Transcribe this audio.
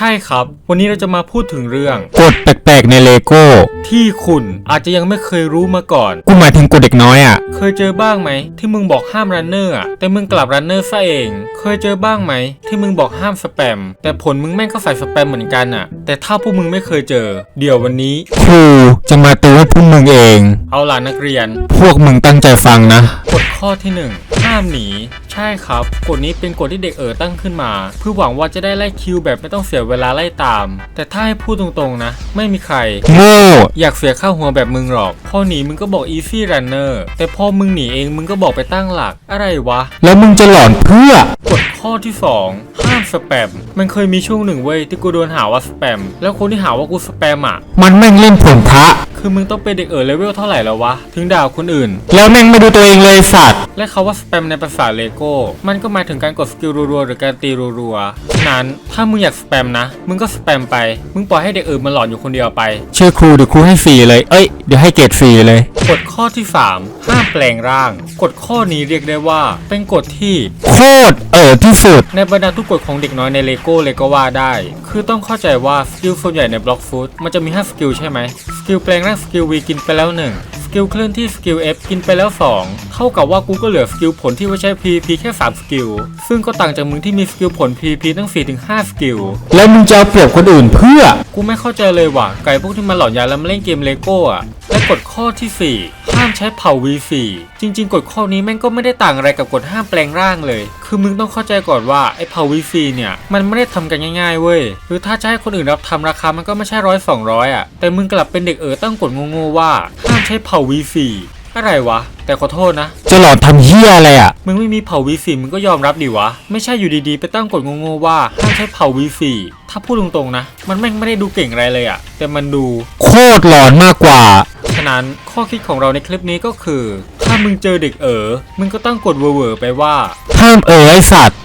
ใช่ครับ วันนี้เราจะมาพูดถึงเรื่อง กฎแปลกๆในเลโก้ ที่คุณอาจจะยังไม่เคยรู้มาก่อน กูหมายถึงกฎเด็กน้อยอะ เคยเจอบ้างไหม ที่มึงบอกห้ามรันเนอร์อะแต่มึงกลับรันเนอร์ซะเอง เคยเจอบ้างไหม ที่มึงบอกห้ามสแปม แต่ผลมึงแม่งก็ใส่สแปมเหมือนกันอะแต่ถ้าพวกมึงไม่เคยเจอ เดี๋ยววันนี้ ครูจะมาเตือนให้พวกมึงเอง เอาล่ะนักเรียน พวกมึงตั้งใจฟังนะ กฎข้อที่1ห้ามหนีใช่ครับ กฎนี้เป็นกฎที่เด็กเอ๋อตั้งขึ้นมา เพื่อหวังว่าจะได้ไล่คิวแบบไม่ต้องเสียเวลาไล่ตาม แต่ถ้าให้พูดตรงๆนะ ไม่มีใครโง่อยากเสียค่าหัวแบบมึงหรอก พอหนีมึงก็บอก easy runner แต่พอมึงหนีเองมึงก็บอกไปตั้งหลักอะไรวะ แล้วมึงจะหลอนเพื่อกฎข้อที่ 2 ห้ามสแปม มันเคยมีช่วงหนึ่งเว้ยที่กูโดนหาว่าสแปม แล้วคนที่หาว่ากูสแปมอะ มันแม่งเล่นผลพระ คือมึงต้องเป็นเด็กเอ๋อเลเวลเท่าไหร่แล้ววะ ถึงด่าคนอื่น แล้วแม่งไม่ดูตัวเองเลยสัตว์ และคาว่าสแปมในภาษาเลโก้ มันก็หมายถึงการกดสกิลรัวๆหรือการตีรัวๆฉะนั้นถ้ามึงอยากสแปมนะ มึงก็สแปมไป มึงปล่อยให้เด็กอื่นมันหลอนอยู่คนเดียวไปเชื่อครูเดี๋ยวครูให้ฟรีเลย เอ้ย เดี๋ยวให้เกรดฟรีเลย กฎข้อที่ 3 ห้ามแปลงร่าง กฎข้อนี้เรียกได้ว่า เป็นกฎที่ โคตรเออที่สุด ในบรรดาทุกกฎของเด็กน้อยในเลโก้เลยก็ว่าได้ คือต้องเข้าใจว่าสกิลส่วนใหญ่ในบล็อกฟุตมันจะมี5สกิลใช่ไหมสกิลแปลงรกสกิลวีกินไปแล้ว1สกิลเคลื่อนที่สกิล F กินไปแล้ว 2 เท่ากับว่ากูก็เหลือสกิลผลที่ไว้ใช้ PVP แค่ 3 สกิล ซึ่งก็ต่างจากมึงที่มีสกิลผล PVP ตั้ง 4-5 สกิล แล้วมึงจะเอาเปรียบคนอื่นเพื่อ กูไม่เข้าใจเลยว่ะ ไก่พวกที่มาหลอนยาแล้วมาเล่นเกมเลโก้อะและกฎข้อที่ 4 ห้ามใช้เผ่า V4 จริง ๆกฎข้อนี้แม่งก็ไม่ได้ต่างอะไรกับกฎห้ามแปลงร่างเลย คือมึงต้องเข้าใจก่อนว่าไอ้เผ่า V4 เนี่ย มันไม่ได้ทำกันง่ายๆเว้ยหรือถ้าจะให้คนอื่นรับทำราคามันก็ไม่ใช่ร้อยสองร้อยอะแต่มึงกลับเป็นเด็กเออตั้งกฎโง่ๆว่าห้ามใช้เผ่า V4 อะไรวะ แต่ขอโทษนะ จะหลอนทำเฮียอะไรอะ มึงไม่มีเผ่า V4 มึงก็ยอมรับดิวะ ไม่ใช่อยู่ดีๆ ไปตั้งกฎงงๆว่าห้ามใช้เผ่า V4 ถ้าพูดตรงๆนะ มันแม่งไม่ได้ดูเก่งอะไรเลยอะแต่มันดูโคตรหลอนมากกว่า ฉะนั้นข้อคิดของเราในคลิปนี้ก็คือ ถ้ามึงเจอเด็กเอ๋อมึงก็ต้องกดเวอร์ๆไปว่า ห้ามเออไอสัตว์